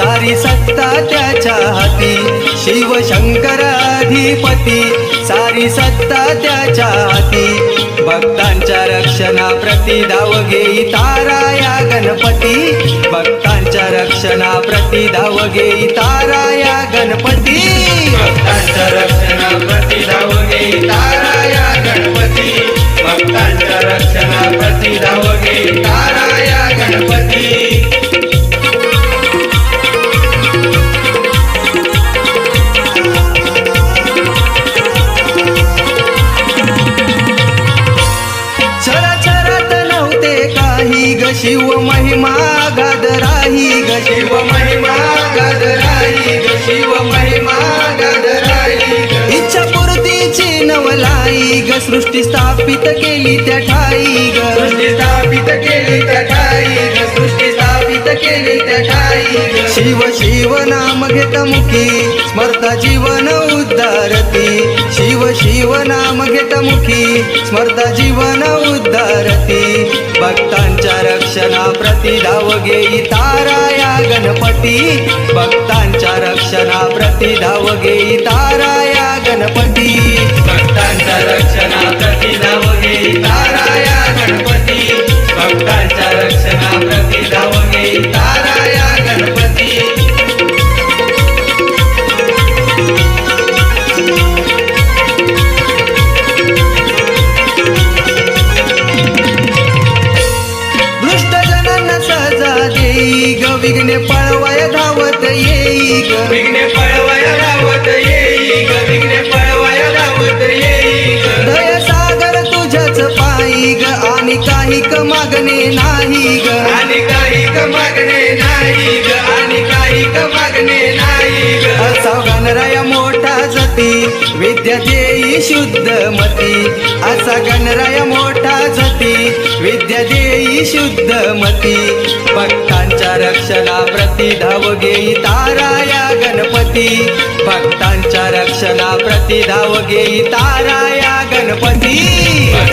सारी सत्ता त्याच्या हाती. शिवशंकर अधिपती सारी सत्ता त्याच्या हाती. भक्तांच्या रक्षणाप्रती धाव घेई तारा या गणपती. भक्तांच्या रक्षणाप्रती धाव घेई तारा शिव महिमा गादराही ग. शिव महिमा गादराही ग. शिव महिमा गादराही इच्छा पूर्तीची नवलाई ग. सृष्टी स्थापित केली त्या ठाई ग. सृष्टी स्थापित केली त्या ठाई ग. सृष्टी स्थापित केली त्या ठाई ग. शिव शिव नाम घेत मुखी स्मरता जीवन उद्धारती. शिव शिव नाम घेत मुखी स्मरता जीवन उद्धारती. भक्तांच्या धावगेई तारा या गणपती. भक्तांच्या रक्षणाप्रती धाव धावगेई तारा या गणपती. विघ्ने पळवाय धावत येई ग विघ्ने पळवाय धावत येई ग विघ्ने पळवाय धावत येई ग दया सागर तुझ्याच पायी ग आणि काही क मागणे नाही ग आणि काही क मागणे नाही ग आणि काही क मागणे नाही ग असा गणराया मोठा जती. विद्या देई शुद्ध मती. असा गणराया मोठा जती. विद्या देई शुद्ध मती. भक्तांच्या रक्षणाप्रती धाव घेई ताराया गणपती. भक्तांच्या रक्षणाप्रती धाव घेई ताराया गणपती.